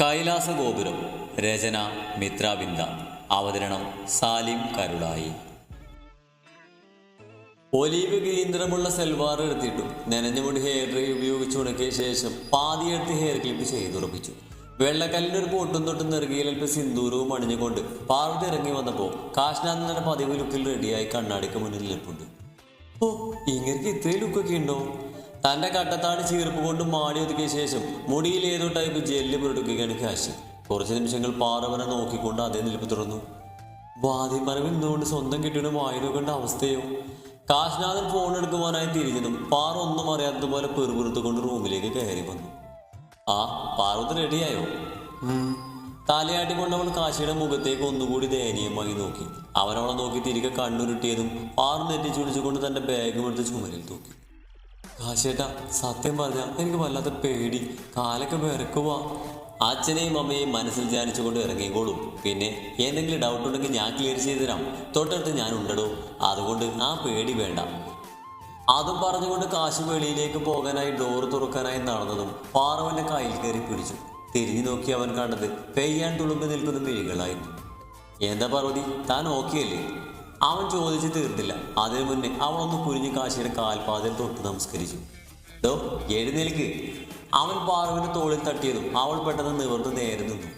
കൈലാസ ഗോപുരം രചന മിത്രബിന്ദ അവതരണം സാലിം കരുളായി. ഒലീവ് കേന്ദ്രമുള്ള സെൽവാർ എടുത്തിട്ടും നനഞ്ഞ മുടി ഹെയർ ഡ്രൈ ഉപയോഗിച്ച് ഉണക്കിയ ശേഷം പാതിയെടുത്ത് ഹെയർ ക്ലിപ്പ് ചെയ്തുറപ്പിച്ചു. വെള്ളക്കല്ലിന്റെ ഒരു പൊട്ടും തൊട്ടും നെറുകയിലൽപ്പ് സിന്ദൂരവും അണിഞ്ഞുകൊണ്ട് പാർവതി ഇറങ്ങി വന്നപ്പോൾ കാശ്നാഥിന്റെ പതിവ് ലുക്കിൽ റെഡിയായി കണ്ണാടിക്ക് മുന്നിൽ നിൽപ്പുണ്ട്. ഓ ഇങ്ങനെ ഇത്രയും ലുക്കൊക്കെ ഉണ്ടോ? തന്റെ കട്ടത്താടി ചീർപ്പ് കൊണ്ട് മാടി ഒതുക്കിയ ശേഷം മുടിയിൽ ഏതോ ടൈപ്പ് ജെല്ല് പുരട്ടുകയാണ് കാശി. കുറച്ച് നിമിഷങ്ങൾ പാറവനെ നോക്കിക്കൊണ്ട് അതേ നിൽപ്പ് തുറന്നു. വാദിമരവിൽ നിന്നുകൊണ്ട് സ്വന്തം കിട്ടിയുടെ വായു നോക്കേണ്ട അവസ്ഥയോ? കാശ്നാഥൻ ഫോൺ എടുക്കുവാനായി തിരിഞ്ഞതും പാറ ഒന്നും അറിയാത്തതുപോലെ പെറുപുറത്തുകൊണ്ട് റൂമിലേക്ക് കയറി വന്നു. ആ പാർവതി റെഡിയായോ തലയാട്ടിക്കൊണ്ടവൾ തലയാട്ടി കൊണ്ടവൾ കാശിയുടെ മുഖത്തേക്ക് ഒന്നുകൂടി ദയനീയമായി നോക്കി. അവനവളെ നോക്കി തിരികെ കണ്ണുരുട്ടിയതും പാറ നെറ്റിച്ചു പിടിച്ചുകൊണ്ട് തന്റെ ബാഗും എടുത്ത് ചുമരിൽ തൂക്കി. കാശേട്ടാ സത്യം പറഞ്ഞ എനിക്ക് വല്ലാത്ത പേടി. കാലൊക്കെ വിറക്കുവാ. അച്ഛനെയും അമ്മയെയും മനസ്സിൽ ധ്യാനിച്ചുകൊണ്ട് ഇറങ്ങിക്കോളും. പിന്നെ എന്തെങ്കിലും ഡൗട്ട് ഉണ്ടെങ്കിൽ ഞാൻ ക്ലിയർ ചെയ്തു തരാം തൊട്ടടുത്ത് ഞാൻ ഉണ്ടടോ. അതുകൊണ്ട് ആ പേടി വേണ്ട. അതും പറഞ്ഞുകൊണ്ട് കാശ് വെളിയിലേക്ക് പോകാനായി ഡോർ തുറക്കാനായി നടന്നതും പാറവന്റെ കയ്യിൽ കയറി പിടിച്ചു. തിരിഞ്ഞു നോക്കി അവൻ കണ്ടത് പെയ്യാൻ തുളുമ്പി നിൽക്കുന്ന മിഴികളായിരുന്നു. എന്താ പാർവതി താൻ ഓക്കെ അല്ലേ? അവൻ ചോദിച്ചു തീർത്തില്ല അതിനു മുന്നേ അവൾ ഒന്ന് കുരിഞ്ഞു കാശിയുടെ കാൽപാതയിൽ തൊട്ട് നമസ്കരിച്ചു. ഡോ എഴുന്നേൽക്ക്. അവൻ പാർവന്റെ തോളിൽ തട്ടിയതും അവൾ പെട്ടെന്ന് നിവർന്ന് നേരെ നിന്നു.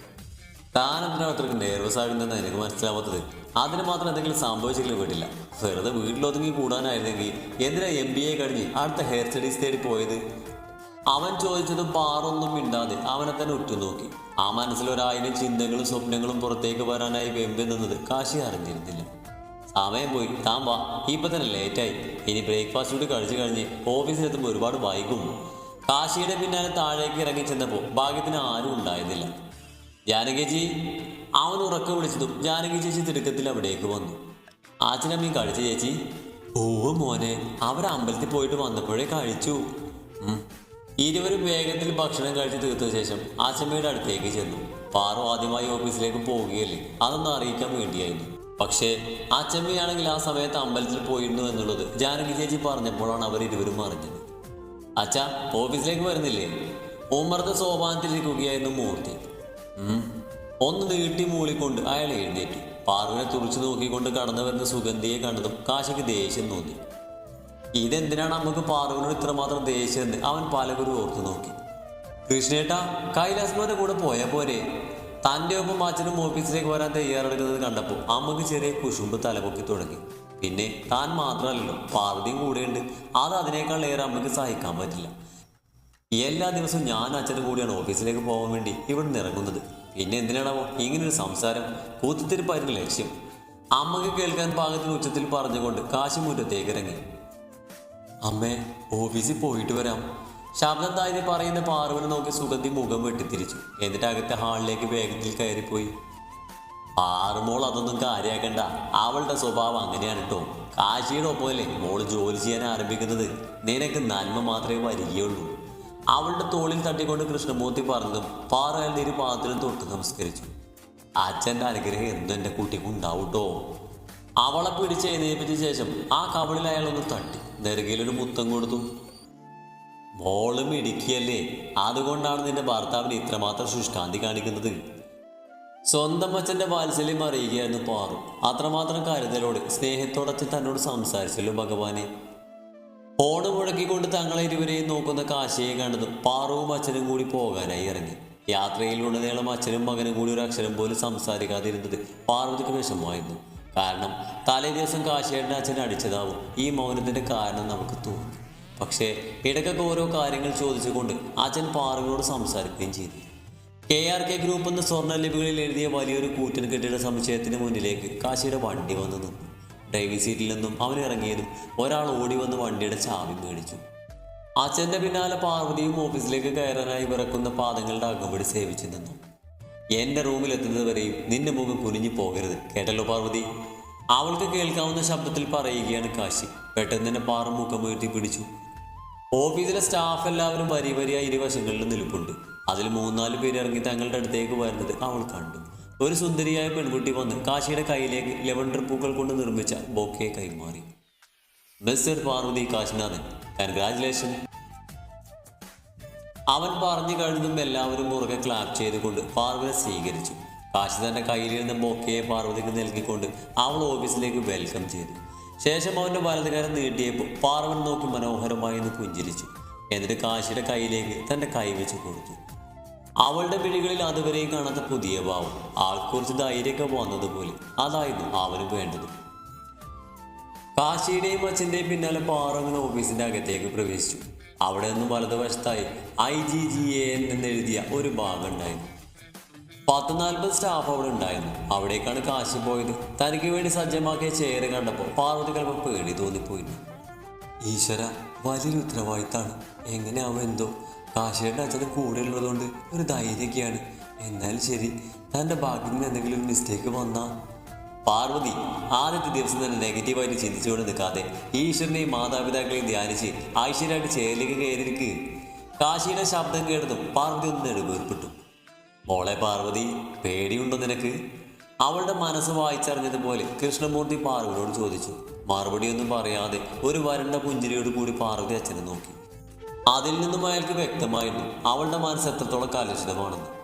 താൻ എന്തിനാ അത്രയ്ക്ക് നെർവസ് ആകുന്നതെന്ന് എനിക്ക് മനസ്സിലാവാത്തത്? അതിന് മാത്രം എന്തെങ്കിലും സംഭവിച്ചെങ്കിലും വീട്ടില്ല. വെറുതെ വീട്ടിലൊതുങ്ങി കൂടാനായിരുന്നെങ്കിൽ എന്തിനാ എം ബി എ കഴിഞ്ഞ് അടുത്ത ഹെയർ സ്റ്റഡീസ് തേടി പോയത്? അവൻ ചോദിച്ചതും പാറൊന്നും മിണ്ടാതെ അവനെ തന്നെ ഉറ്റുനോക്കി. ആ മനസ്സിൽ ഒരായിരം ചിന്തകളും സ്വപ്നങ്ങളും പുറത്തേക്ക് വരാനായി വെമ്പി നിന്നത് കാശി അറിഞ്ഞിരുന്നില്ല. സമയം പോയി. താൻ വാ. ഇപ്പൊ തന്നെ ലേറ്റായി ഇനി ബ്രേക്ക്ഫാസ്റ്റ് കൂടി കഴിച്ചു കഴിഞ്ഞ് ഓഫീസിലെത്തുമ്പോൾ ഒരുപാട് വൈകും. കാശിയുടെ പിന്നാലെ താഴേക്ക് ഇറങ്ങി ചെന്നപ്പോൾ ഭാഗ്യത്തിന് ആരും ഉണ്ടായിരുന്നില്ല. ജാനകിജി അവൻ ഉറക്കം വിളിച്ചതും ജാനകി ചേച്ചി തിടുക്കത്തിൽ അവിടേക്ക് വന്നു. ആച്ചനമ്മയും കഴിച്ചു ചേച്ചി ഓ മോനെ അവർ അമ്പലത്തിൽ പോയിട്ട് വന്നപ്പോഴേ കഴിച്ചു. ഇരുവരും വേഗത്തിൽ ഭക്ഷണം കഴിച്ച് തീർത്ത ശേഷം ആച്ചമ്മയുടെ അടുത്തേക്ക് ചെന്നു. പാറു ആദ്യമായി ഓഫീസിലേക്ക് പോവുകയല്ലേ? അതൊന്ന് അറിയിക്കാൻ വേണ്ടിയായിരുന്നു. പക്ഷേ ആ ചെമ്മിയാണെങ്കിൽ ആ സമയത്ത് അമ്പലത്തിൽ പോയിരുന്നു എന്നുള്ളത് ജാനകി ചേച്ചി പറഞ്ഞപ്പോഴാണ് അവർ ഇരുവരും അറിഞ്ഞത്. അച്ഛ ഓഫീസിലേക്ക് വരുന്നില്ലേ? ഉമ്മറത്തെ സോപാനത്തിലിരിക്കുകയായിരുന്നു മൂർത്തി. ഒന്ന് നീട്ടി മൂളിക്കൊണ്ട് അയാൾ എഴുന്നേറ്റു. പാറുവിനെ തുറച്ചു നോക്കിക്കൊണ്ട് കടന്നു വരുന്ന സുഗന്ധിയെ കണ്ടതും കാശിക്ക് ദേഷ്യം തോന്നി. ഇതെന്തിനാണ് നമുക്ക് പാറുവിനോട് ഇത്രമാത്രം ദേഷ്യം എന്ന്? അവൻ പാലകുരു ഓർത്തു നോക്കി. കൃഷ്ണേട്ട കൈലാസ്മോന്റെ കൂടെ പോയാൽ പോരെ? തന്റെ ഒപ്പം അച്ഛനും ഓഫീസിലേക്ക് വരാൻ തയ്യാറെടുക്കുന്നത് കണ്ടപ്പോൾ അമ്മയ്ക്ക് ചെറിയ കുശുമ്പ് തലപൊക്കി തുടങ്ങി. പിന്നെ താൻ മാത്രമല്ലല്ലോ പാർവതിയും കൂടെയുണ്ട്. അത് അതിനേക്കാൾ ഏറെ അമ്മയ്ക്ക് സഹിക്കാൻ പറ്റില്ല. എല്ലാ ദിവസവും ഞാൻ അച്ഛനും കൂടിയാണ് ഓഫീസിലേക്ക് പോകാൻ വേണ്ടി ഇവിടെ നിറങ്ങുന്നത് പിന്നെ എന്തിനാണാവോ? ഇങ്ങനൊരു സംസാരം കൂത്തിത്തിരിപ്പായിരുന്നു ലക്ഷ്യം. അമ്മയ്ക്ക് കേൾക്കാൻ പാകത്തിന് ഉച്ചത്തിൽ പറഞ്ഞുകൊണ്ട് കാശിമുറ്റത്തേക്ക് ഇറങ്ങി. അമ്മേ ഓഫീസിൽ പോയിട്ട് വരാം. ശബ്ദം താഴ്ത്തി പറയുന്ന പാർവനെ നോക്കി സുഗന്ധി മുഖം വെട്ടിത്തിരിച്ചു എന്നിട്ട് അകത്തെ ഹാളിലേക്ക് വേഗത്തിൽ കയറിപ്പോയി. പാറുമോൾ അതൊന്നും കാര്യാക്കണ്ട. അവളുടെ സ്വഭാവം അങ്ങനെയാണ് കേട്ടോ കാശിയുടെ ഒപ്പമല്ലേ മോൾ ജോലി ചെയ്യാൻ ആരംഭിക്കുന്നത്? നിനക്ക് നന്മ മാത്രമേ വരികയുള്ളൂ. അവളുടെ തോളിൽ തട്ടിക്കൊണ്ട് കൃഷ്ണമൂർത്തി പറഞ്ഞതും പാറ അയാളുടെ പാത്രം തൊട്ട് നമസ്കരിച്ചു. അച്ഛന്റെ അനുഗ്രഹം എന്നും എന്റെ കുട്ടിക്ക് ഉണ്ടാവൂട്ടോ അവളെ പിടിച്ച് എഴുന്നേൽപ്പിച്ച ശേഷം ആ കവളിൽ അയാളൊന്ന് തട്ടി. നെറുകയിലൊരു മുത്തം കൊടുത്തു. മോളും ഇടുക്കിയല്ലേ അതുകൊണ്ടാണ് നിന്റെ ഭർത്താവിന് ഇത്രമാത്രം ശുഷ്കാന്തി കാണിക്കുന്നത്. സ്വന്തം അച്ഛന്റെ വാത്സല്യം അറിയുകയായിരുന്നു പാറു. അത്രമാത്രം കരുതലോട് സ്നേഹത്തോടച്ഛൻ തന്നോട് സംസാരിച്ചല്ലോ ഭഗവാനെ. ഫോണ് മുഴക്കിക്കൊണ്ട് തങ്ങളെ ഇരുവരെയും നോക്കുന്ന കാശിയെ കണ്ടത് പാറുവും അച്ഛനും കൂടി പോകാനായി ഇറങ്ങി. യാത്രയിലുടനീളം അച്ഛനും മകനും കൂടി ഒരു അക്ഷരം പോലും സംസാരിക്കാതിരുന്നത് പാർവതിക്ക് വിഷമമായിരുന്നു. കാരണം തലേ ദിവസം കാശിയേട്ടന്റെ അച്ഛൻ അടിച്ചതാവും. ഈ മൗനത്തിന്റെ കാരണം നമുക്ക് തോന്നി. പക്ഷേ ഇടയ്ക്കൊക്കെ ഓരോ കാര്യങ്ങൾ ചോദിച്ചുകൊണ്ട് അച്ഛൻ പാറുവിനോട് സംസാരിക്കുകയും ചെയ്തു. കെ ആർ കെ ഗ്രൂപ്പ് എന്ന സ്വർണ ലിപികളിൽ എഴുതിയ വലിയൊരു കൂറ്റൻ കെട്ടിട സമുച്ചയത്തിന് മുന്നിലേക്ക് കാശിയുടെ വണ്ടി വന്നു നിന്നു. ഡ്രൈവിംഗ് സീറ്റിൽ നിന്നും അവൻ ഇറങ്ങിയതും ഒരാൾ ഓടി വന്ന് വണ്ടിയുടെ ചാവി മേടിച്ചു. അച്ഛന്റെ പിന്നാലെ പാർവതിയും ഓഫീസിലേക്ക് കയറാനായി വിറക്കുന്ന പാദങ്ങളുടെ അകമ്പടി സേവിച്ചു നിന്നു. എന്റെ റൂമിലെത്തുന്നത് വരെയും നിന്റെ മുഖം കുനിഞ്ഞു പോകരുത് കേട്ടല്ലോ പാർവതി? അവൾക്ക് കേൾക്കാവുന്ന ശബ്ദത്തിൽ പറയുകയാണ് കാശി. പെട്ടെന്ന് തന്നെ പാറ മുഖം ഉയർത്തി പിടിച്ചു. ഓഫീസിലെ സ്റ്റാഫ് എല്ലാവരും വരി വരിയായി ഇരുവശങ്ങളിൽ നിൽപ്പുണ്ട്. അതിൽ മൂന്നാൽ പേര് ഇറങ്ങി തങ്ങളുടെ അടുത്തേക്ക് വരുന്നത് അവൾ കണ്ടു. ഒരു സുന്ദരിയായ പെൺകുട്ടി വന്ന് കാശിയുടെ കയ്യിലേക്ക് ലെവൻഡർ പൂക്കൾ കൊണ്ട് നിർമ്മിച്ച ബോക്കെ കൈമാറി. മിസ്റ്റർ പാർവതി കാശിനാഥൻ കൺഗ്രാചുലേഷൻ അവൻ പറഞ്ഞു കഴിഞ്ഞതും എല്ലാവരും മുറുകെ ക്ലാപ്പ് ചെയ്തുകൊണ്ട് പാർവതി സ്വീകരിച്ചു. കാശി തന്റെ കയ്യിലിരുന്ന ബോക്കയെ പാർവതിക്ക് നൽകിക്കൊണ്ട് അവൾ ഓഫീസിലേക്ക് വെൽക്കം ചെയ്തു. ശേഷം അവന്റെ വലതുകാരം നീട്ടിയപ്പോൾ പാർവൻ നോക്കി മനോഹരമായി ഒന്ന് പുഞ്ചിരിച്ചു. എന്നിട്ട് കാശിയുടെ കയ്യിലേക്ക് തന്റെ കൈ വെച്ച് കൊടുത്തു. അവളുടെ വിളികളിൽ അതുവരെയും കാണാത്ത പുതിയ ഭാവം. ആൾക്കുറിച്ച് ധൈര്യമൊക്കെ വന്നതുപോലെ അതായിരുന്നു അവന് വേണ്ടത്. കാശിയുടെയും അച്ഛന്റെയും പിന്നാലെ പാറങ്ങൾ ഓഫീസിന്റെ അകത്തേക്ക് പ്രവേശിച്ചു. അവിടെ നിന്ന് വലതുവശത്തായി ഐ ജി ജി എ എന്നെഴുതിയ ഒരു ഭാഗം ഉണ്ടായിരുന്നു. പത്ത് നാൽപ്പത് സ്റ്റാഫ് അവിടെ ഉണ്ടായിരുന്നു. അവിടേക്കാണ് കാശ് പോയത്. തനിക്ക് വേണ്ടി സജ്ജമാക്കിയ ചെയർ കണ്ടപ്പോൾ പാർവതി കലപ്പം പേടി തോന്നിപ്പോയിരുന്നു ഈശ്വര വലിയൊരു ഉത്തരവാദിത്തമാണ് എങ്ങനെയാവും എന്തോ? കാശിയുടെ അച്ഛന് കൂടെ ഉള്ളതുകൊണ്ട് ഒരു ധൈര്യമൊക്കെയാണ് എന്നാലും ശരി തന്റെ ഭാഗ്യത്തിൽ നിന്ന് എന്തെങ്കിലും മിസ്റ്റേക്ക് വന്നാൽ പാർവതി ആദ്യത്തെ ദിവസം തന്നെ നെഗറ്റീവായിട്ട് ചിന്തിച്ചുകൊണ്ട് നിൽക്കാതെ ഈശ്വരനെയും മാതാപിതാക്കളെയും ധ്യാനിച്ച് ഐശ്വര്യമായിട്ട് ചേരിലേക്ക് കയറിയിരിക്കുക കാശിയുടെ ശബ്ദം കേട്ടതും പാർവതി ഒന്ന് നെടുവേർപ്പെട്ടു. മോളെ പാർവതി പേടിയുണ്ടോ നിനക്ക്? അവളുടെ മനസ്സ് വായിച്ചറിഞ്ഞതുപോലെ കൃഷ്ണമൂർത്തി പാർവതിയോട് ചോദിച്ചു. മറുപടിയൊന്നും പറയാതെ ഒരു വരണ്ട പുഞ്ചിരിയോട് കൂടി പാർവതി അച്ഛനെ നോക്കി. അതിൽ നിന്നും അയാൾക്ക് വ്യക്തമായിരുന്നു അവളുടെ മനസ്സ് എത്രത്തോളം കലുഷിതമാണെന്ന്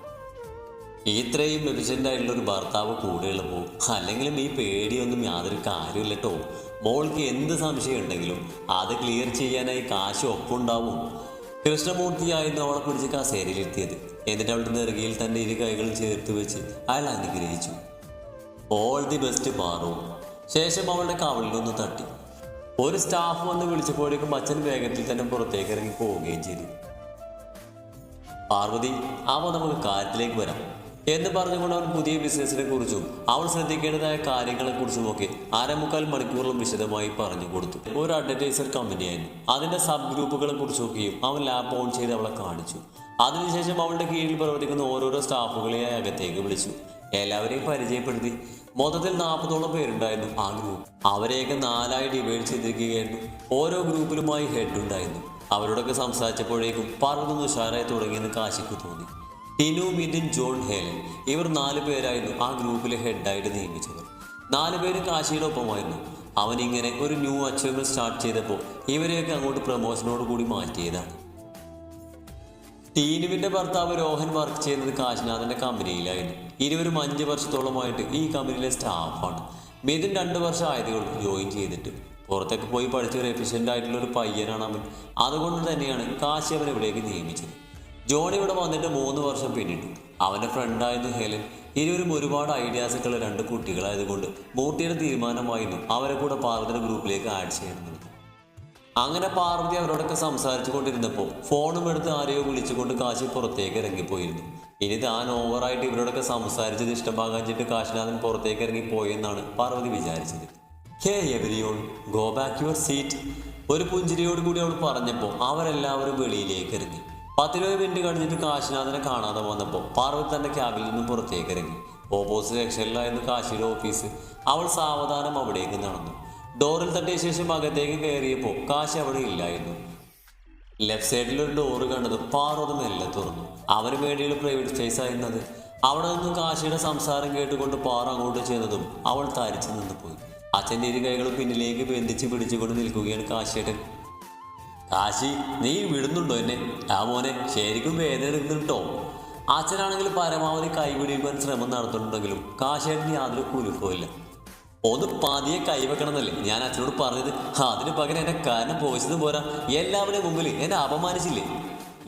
ഇത്രയും എഫിഷ്യന്റ് ഒരു ഭർത്താവ് കൂടെയുള്ളപ്പോൾ അല്ലെങ്കിലും ഈ പേടിയൊന്നും യാതൊരു കാര്യമില്ല കേട്ടോ. മോൾക്ക് എന്ത് സംശയം ഉണ്ടെങ്കിലും അത് ക്ലിയർ ചെയ്യാനായി കാശ് ഒപ്പുണ്ടാവും. കൃഷ്ണമൂർത്തിയായിരുന്നു അവളെ പിടിച്ച് കസേരയിലെത്തിയത്. എന്നിട്ട് അവളുടെ നെറുകയിൽ തന്റെ ഇരു കൈകളും ചേർത്ത് വെച്ച് അയാൾ അനുഗ്രഹിച്ചു. ഓൾ ദി ബെസ്റ്റ് പാറു ശേഷം അവളുടെ കവളിലൊന്ന് തട്ടി. ഒരു സ്റ്റാഫ് വന്ന് വിളിച്ചപ്പോഴേക്കും അച്ഛൻ വേഗത്തിൽ തന്നെ പുറത്തേക്ക് ഇറങ്ങി പോവുകയും ചെയ്തു. പാർവതി അവ നമുക്ക് കാര്യത്തിലേക്ക് വരാം. എന്ന് പറഞ്ഞുകൊണ്ട് അവൻ പുതിയ ബിസിനസ്സിനെ കുറിച്ചും അവൾ ശ്രദ്ധിക്കേണ്ടതായ കാര്യങ്ങളെ കുറിച്ചുമൊക്കെ അരമുക്കാൽ മണിക്കൂറിലും വിശദമായി പറഞ്ഞു കൊടുത്തു. ഒരു അഡ്വർടൈസർ കമ്പനിയായിരുന്നു അതിന്റെ സബ് ഗ്രൂപ്പുകളെ കുറിച്ചൊക്കെയും അവൻ ലാപ്പ് ഓൺ ചെയ്ത് അവളെ കാണിച്ചു. അതിനുശേഷം അവളുടെ കീഴിൽ പ്രവർത്തിക്കുന്ന ഓരോരോ സ്റ്റാഫുകളെയായി അകത്തേക്ക് വിളിച്ചു. എല്ലാവരെയും പരിചയപ്പെടുത്തി. മൊത്തത്തിൽ നാൽപ്പതോളം പേരുണ്ടായിരുന്നു ആ ഗ്രൂപ്പ് അവരെയൊക്കെ നാലായി ഡിവൈഡ് ചെയ്തിരിക്കുകയായിരുന്നു. ഓരോ ഗ്രൂപ്പിലുമായി ഹെഡ് ഉണ്ടായിരുന്നു. അവരോടൊക്കെ സംസാരിച്ചപ്പോഴേക്കും പാർവതി ഉഷാറായി തുടങ്ങിയെന്ന് കാശിക്ക് തോന്നി. മിഥുൻ ജോൺ ഹേലൻ ഇവർ നാല് പേരായിരുന്നു ആ ഗ്രൂപ്പിലെ ഹെഡായിട്ട് നിയമിച്ചവർ നാല് പേര് കാശിയുടെ ഒപ്പമായിരുന്നു അവൻ ഇങ്ങനെ ഒരു ന്യൂ അച്ചീവ്മെന്റ് സ്റ്റാർട്ട് ചെയ്തപ്പോൾ ഇവരെയൊക്കെ അങ്ങോട്ട് പ്രൊമോഷനോട് കൂടി മാറ്റിയതാണ്. ടീനുവിന്റെ ഭർത്താവ് രോഹൻ വർക്ക് ചെയ്യുന്നത് കാശിനാഥന്റെ കമ്പനിയിലായിരുന്നു. ഇരുവരും അഞ്ച് വർഷത്തോളമായിട്ട് ഈ കമ്പനിയിലെ സ്റ്റാഫാണ്. മിഥുൻ രണ്ട് വർഷം ആയതുകൾ ജോയിൻ ചെയ്തിട്ട് പുറത്തൊക്കെ പോയി പഠിച്ച ഒരു എഫിഷ്യന്റ് ആയിട്ടുള്ള ഒരു പയ്യനാണ് അവൻ. അതുകൊണ്ട് തന്നെയാണ് കാശി അവൻ ഇവിടേക്ക് നിയമിച്ചത്. ജോണി ഇവിടെ വന്നിട്ട് മൂന്ന് വർഷം പിന്നിട്ടു. അവന്റെ ഫ്രണ്ടായിരുന്നു ഹെലൻ. ഇരുവരും ഒരുപാട് ഐഡിയാസൊക്കെയുള്ള രണ്ട് കുട്ടികളായതുകൊണ്ട് മൂർത്തിയുടെ തീരുമാനമായിരുന്നു അവരെ കൂടെ പാർവതിയുടെ ഗ്രൂപ്പിലേക്ക് ആഡ് ചെയ്യുന്നത് അങ്ങനെ പാർവതി അവരോടൊക്കെ സംസാരിച്ചു കൊണ്ടിരുന്നപ്പോൾ ഫോണും എടുത്ത് ആരെയോ വിളിച്ചുകൊണ്ട് കാശി പുറത്തേക്ക് ഇറങ്ങിപ്പോയിരുന്നു. ഇനി താൻ ഓവറായിട്ട് ഇവരോടൊക്കെ സംസാരിച്ചത് ഇഷ്ടമാകാൻ ചെയ്തിട്ട് കാശിനാഥൻ പുറത്തേക്ക് ഇറങ്ങിപ്പോയെന്നാണ് പാർവതി വിചാരിച്ചത്. Hey everyone go back your seat ഒരു പുഞ്ചിരിയോട് കൂടി അവൾ പറഞ്ഞപ്പോൾ അവരെല്ലാവരും വെളിയിലേക്ക് ഇറങ്ങി. പത്തിരുപത് മിനിറ്റ് കഴിഞ്ഞിട്ട് കാശിനാഥനെ കാണാതെ വന്നപ്പോൾ പാർവതി തന്റെ ക്യാബിൽ നിന്നും പുറത്തേക്ക് ഇറങ്ങി. ഓപ്പോസിറ്റ് സെക്ഷനിലായിരുന്നു കാശിയുടെ ഓഫീസ് അവൾ സാവധാനം അവിടേക്ക് നടന്നു. ഡോറിൽ തട്ടിയ ശേഷം അകത്തേക്ക് കയറിയപ്പോൾ കാശി അവിടെ ഇല്ലായിരുന്നു. ലെഫ്റ്റ് സൈഡിൽ ഒരു ഡോറ് കണ്ടത് പാർവതി മെല്ലെ തുറന്നു. അവന് വേണ്ടിയുള്ള പ്രൈവറ്റ് സ്പേസ് ആയിരുന്നത്. അവിടെ നിന്നും കാശിയുടെ സംസാരം കേട്ടുകൊണ്ട് പാറ അങ്ങോട്ട് ചെന്നതും അവൾ തരിച്ചു നിന്ന് പോയി. അച്ഛന്റെ ഇരു കൈകളും പിന്നിലേക്ക് ബന്ധിച്ച് പിടിച്ചുകൊണ്ട് നിൽക്കുകയാണ് കാശിയേട്ടൻ. കാശി നീ വിടുന്നുണ്ടോ എന്നെ? ആ മോനെ ശരിക്കും വേദന എടുക്കുന്നുണ്ടോ അച്ഛനാണെങ്കിൽ പരമാവധി കൈപിടിക്കാൻ ശ്രമം നടത്തുന്നുണ്ടെങ്കിലും കാശിയേട്ടന് യാതൊരു കുലുക്കവും ഒന്ന് പതിയെ കൈവെക്കണമെന്നല്ലേ ഞാൻ അച്ഛനോട് പറഞ്ഞത്? അതിന് പകരം എന്നെ കാരണം പോയിച്ചതും പോരാ. എല്ലാവരുടെയും മുമ്പിൽ എന്നെ അപമാനിച്ചില്ലേ?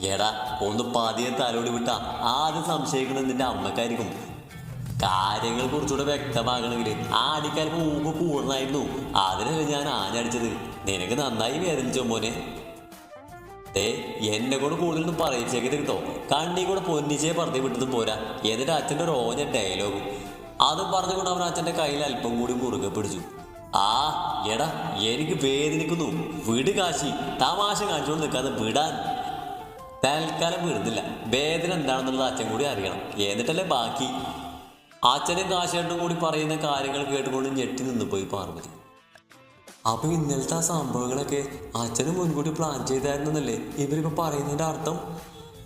എടാ ഒന്ന് പതിയെ തലോടി വിട്ട ആദ്യം സംശയിക്കുന്നത് നിന്റെ അമ്മക്കായിരിക്കും. കാര്യങ്ങൾ കുറച്ചുകൂടെ വ്യക്തമാകണമെങ്കിൽ ആ അടിക്കാർക്ക് ഊമ്പ് കൂടണമായിരുന്നു അതിനല്ലേ ഞാൻ ആഞ്ഞടിച്ചത്. നിനക്ക് നന്നായി വേദനിച്ചോ മോനെ? ദേ എന്നെ കൂടെ കൂടുതലൊന്നും പറയിച്ചേക്കരുത് കേട്ടോ കണ്ണി കൂടെ പൊന്നിച്ചേ പറഞ്ഞു വിട്ടതും പോരാ. എന്നിട്ട് അച്ഛന്റെ ഒരു ഓഞ്ഞ ഡയലോഗും അതും പറഞ്ഞുകൊണ്ട് അവൻ അച്ഛന്റെ കയ്യിൽ അല്പം കൂടി മുറുകെ പിടിച്ചു. ആ എടാ എനിക്ക് വേദനിക്കുന്നു. വിട് കാശി. തമാശ കാണിച്ചുകൊണ്ട് നിൽക്കാതെ വിടാൻ. തൽക്കാലം വിടുന്നില്ല. വേദന എന്താണെന്നുള്ളത് അച്ഛൻ കൂടി അറിയണം. എന്നിട്ടല്ലേ ബാക്കി? അച്ഛനും കാശേട്ടും കൂടി പറയുന്ന കാര്യങ്ങൾ കേട്ടുകൊണ്ട് ഞെട്ടി നിന്ന് പോയി പാർവതി. അപ്പൊ ഇന്നലത്തെ ആ സംഭവങ്ങളൊക്കെ അച്ഛനും മുൻകൂട്ടി പ്ലാൻ ചെയ്തായിരുന്നല്ലേ ഇവരിപ്പോ പറയുന്നതിന്റെ അർത്ഥം?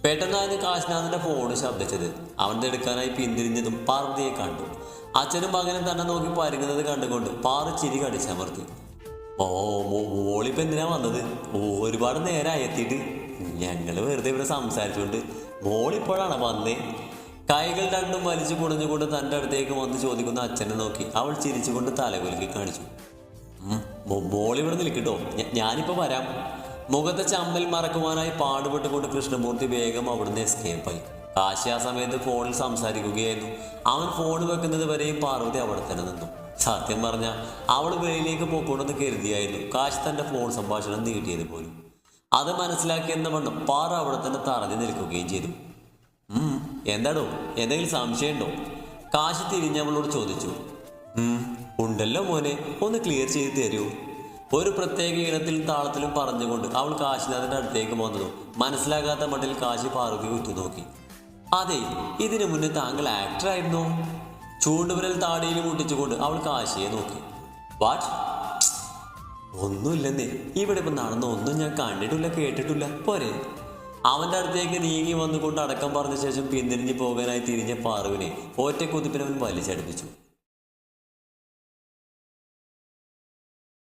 പെട്ടെന്നായിരുന്നു കാശിനാഥന്റെ ഫോണ് ശബ്ദിച്ചത്. അവന്റെ എടുക്കാനായി പിന്തിരിഞ്ഞതും പാർവതിയെ കണ്ടു. അച്ഛനും മകനും തന്നെ നോക്കി പരുങ്ങുന്നത് കണ്ടുകൊണ്ട് പാറ ചിരി കടിച്ചമർത്തി. ഓ മോളിപ്പോ എന്തിനാ വന്നത്? ഒരുപാട് നേരമായി എത്തിയിട്ട്. ഞങ്ങൾ വെറുതെ ഇവിടെ സംസാരിച്ചുകൊണ്ട് മോളിപ്പോഴാണ് വന്നേ? കൈകൾ രണ്ടും വലിച്ചു കുടഞ്ഞുകൊണ്ട് തന്റെ അടുത്തേക്ക് വന്ന് ചോദിക്കുന്ന അച്ഛനെ നോക്കി അവൾ ചിരിച്ചുകൊണ്ട് തലകുലുക്കി കാണിച്ചു. മോളിവിടെ നിൽക്കിട്ടോ. ഞാനിപ്പോ വരാം. മുഖത്തെ ചമ്മൽ മറക്കുവാനായി പാടുപെട്ടുകൊണ്ട് കൃഷ്ണമൂർത്തി വേഗം അവിടുന്ന് എസ്കേപ്പായി കാശി ആ സമയത്ത് ഫോണിൽ സംസാരിക്കുകയായിരുന്നു. അവൻ ഫോൺ വെക്കുന്നത് വരെയും പാർവതി അവിടെ തന്നെ നിന്നു. സത്യം പറഞ്ഞ അവൾ വെളിയിലേക്ക് പോക്കോണ്ടെന്ന് കരുതിയായിരുന്നു. കാശി തന്റെ ഫോൺ സംഭാഷണം നീട്ടിയത് പോലും. അത് മനസ്സിലാക്കിയെന്ന വണ്ണം പാറ അവിടെ തന്നെ തറഞ്ഞു നിൽക്കുകയും ചെയ്തു. എന്താടോ? എന്തെങ്കിലും സംശയമുണ്ടോ? കാശി തിരിഞ്ഞവളോട് ചോദിച്ചു. "ഉം, ഉണ്ടല്ലോ മോനെ ഒന്ന് ക്ലിയർ ചെയ്ത് തരൂ. ഒരു പ്രത്യേക ഇനത്തിലും താളത്തിലും പറഞ്ഞുകൊണ്ട് അവൾ കാശിനാഥന്റെ അടുത്തേക്ക് വന്നതും മനസ്സിലാകാത്ത മട്ടിൽ കാശി പാർവതി ഉറ്റുനോക്കി അതെ ഇതിനു മുന്നേ താങ്കൾ ആക്ടർ ആയിരുന്നു? ചൂണ്ടുവിരൽ താടിയിൽ മുട്ടിച്ചുകൊണ്ട് അവൾ കാശിയെ നോക്കി. വാട്ട് ഒന്നുമില്ലെന്നേ ഇവിടെ ഇപ്പം നടന്ന ഒന്നും ഞാൻ കണ്ടിട്ടില്ല കേട്ടിട്ടില്ല. പോരെ. അവന്റെ അടുത്തേക്ക് നീങ്ങി വന്നുകൊണ്ട് അടക്കം പറഞ്ഞ ശേഷം പിന്തിരിഞ്ഞ് പോകാനായി തിരിഞ്ഞ പാറുവിനെ ഒറ്റക്കുതിപ്പിനവൻ വലിച്ചടുപ്പിച്ചു.